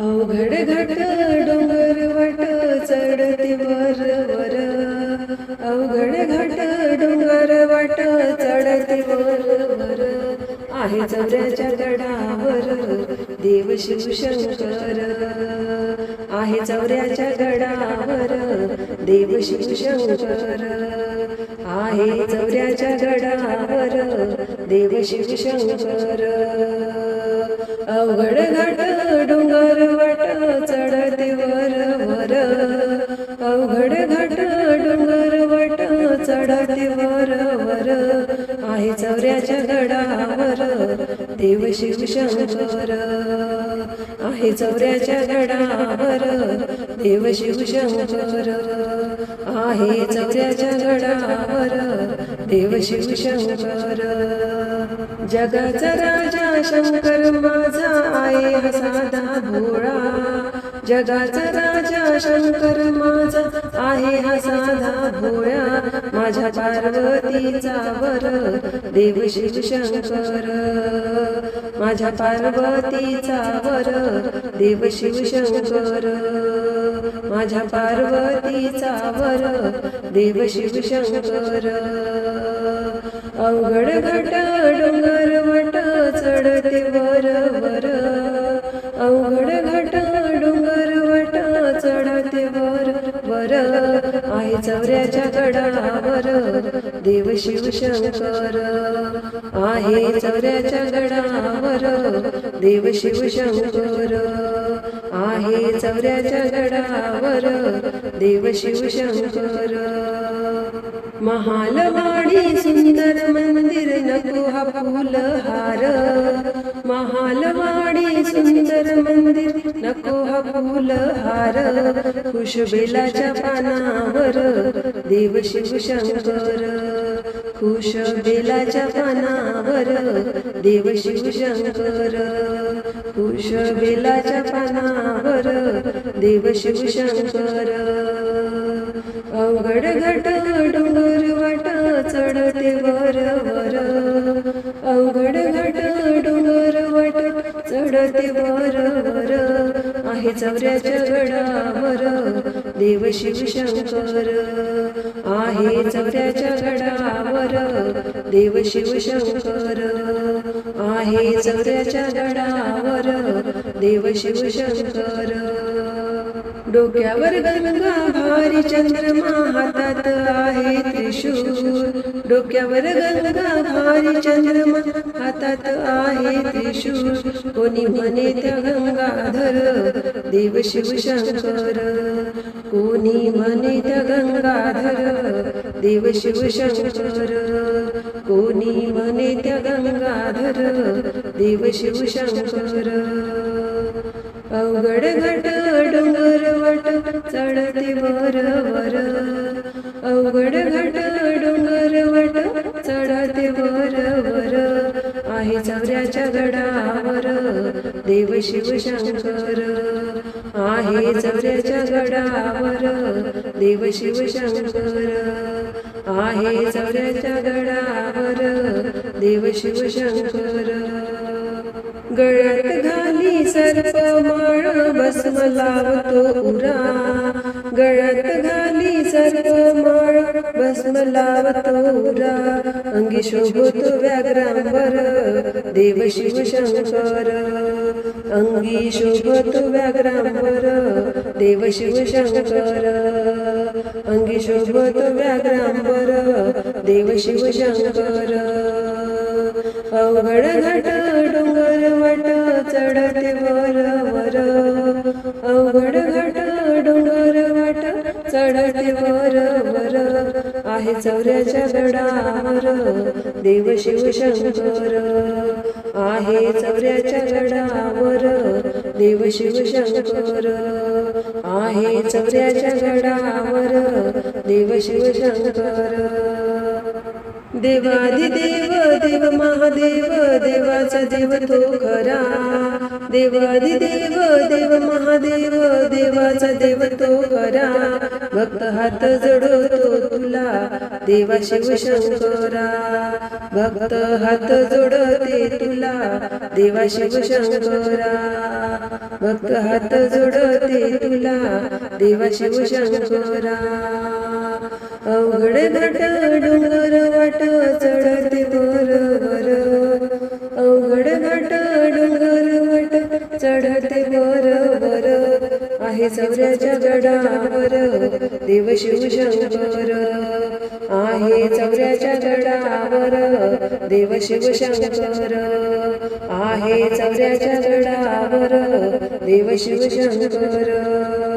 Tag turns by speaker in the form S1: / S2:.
S1: अवघड घट डोंगर वाट चढते वर वर. अवघड घट डोंगर वाट चढते वर वर. आहे चौऱ्याच्या गडावर देव शिवशंकर आहे चौऱ्याच्या गडावर देव शिवशंकर आहे चौऱ्याच्या गडावर देव शिवशंकर अवघड घाट डोंगर वाट चढते वर वर. अवघड घाट डोंगर वाट चढते वर वर. आहे चौऱ्याच्या गडावर देव शिव शंकर. आहे चौऱ्याच्या गडावर देव शिव शंकर. आहे चौऱ्याच्या गडावर देव शिव शंकर. जगाचा राजा शंकर माझा आहे हा साधा भोळा जगाचा राजा शंकर माझा आहे हा साधा भोळा माझ्या पार्वतीचा वर देव शिव शंकर. माझ्या पार्वतीचा वर देव शिव शंकर. माझ्या पार्वतीचा वर देव शिव शंकर. अवघड घट डोंगर वट चढते वर वर. अवघड घट डोंगर वट चढते वर वर. आहे चौऱ्याच्या गडावर देव शिव शंकर. आहे चौऱ्याच्या गडावर देव शिव शंकर. आहे चौऱ्याच्या गडावर देव शिव शंकर. महालमा महालवाडी सुंदर मंदिर नको हा फुल हार. महालवाडी सुंदर मंदिर नको हा फुल हार. खुशबेलाच्या पानावर देव शिवशंकर खुश बेलाच्या पानावर देव शिवशंकर खुश बेलाच्या पानावर देव शिवशंकर अवघड घट चढते वर वर. अवघड घट डोंगर वाट चढते वर वर. आहे चौऱ्याच्या गडावर देव शिव शंकर. आहे चौऱ्याच्या गडावर देव शिव शंकर. आहे चौऱ्याच्या गडावर देव शिव शंकर. डोक्यावर गंगा भारी चंद्रमा हातात आहे त्रिशूर डोक्यावर गंगा भारी चंद्रमा हातात आहे त्रिशूर कोणी म्हणे त्या गंगाधर देव शिव शंकर. कोणी म्हणे त्या गंगाधर देव शिवशंकर कोणी म्हणे त्या गंगाधर देव शिव शंकर. अवघड घट डोंगर वट चढते वर वर. अवघड घट डोंगर वट चढते वर वर. आहे चौऱ्याच्या गडावर देव शिव शंकर. आहे चौऱ्याच्या गडावर देव शिव शंकर. आहे चौऱ्याच्या गडावर देव शिव शंकर. गळ्यात घाली सर्प माळ भस्म लावतो उरा. गळ्यात घाली सर्प माळ भस्म लावतो उरा. अंगी शोभतो व्याघ्रांवर देव शिव शंकर. अंगी शोभतो व्याघ्रांवर देव शिव शंकर. अंगी शोभतो व्याघ्रांवर देव शिव शंकर. अवघड घट वर वर आहे चौऱ्याच्या गडावर. देव शिव शंकर आहे चौऱ्याच्या गडावर. देव शिव शंकर आहे चौऱ्याच्या गडावर. देव शिव शंकर देवाधिदेव देव महादेव देवाचा देव तो खरा. देवाधिदेव देव महादेव देवाचा देव तो खरा. भक्त हात जोडतो तुला देवा शिवशंकरा भक्त हात जोडते तुला देवा शिवशंकरा भक्त हात जोडते तुला देवा शिवशंकरा अवघड घट डोंगर वाट चढते बरोबर अवघड घट डोंगर वाट चढते बरोबर आहे चौऱ्याच्या गडावर देव शिव शंकर आहे चौऱ्याच्या गडावर देव शिव शंकर आहे चौऱ्याच्या गडावर देव शिव शंकर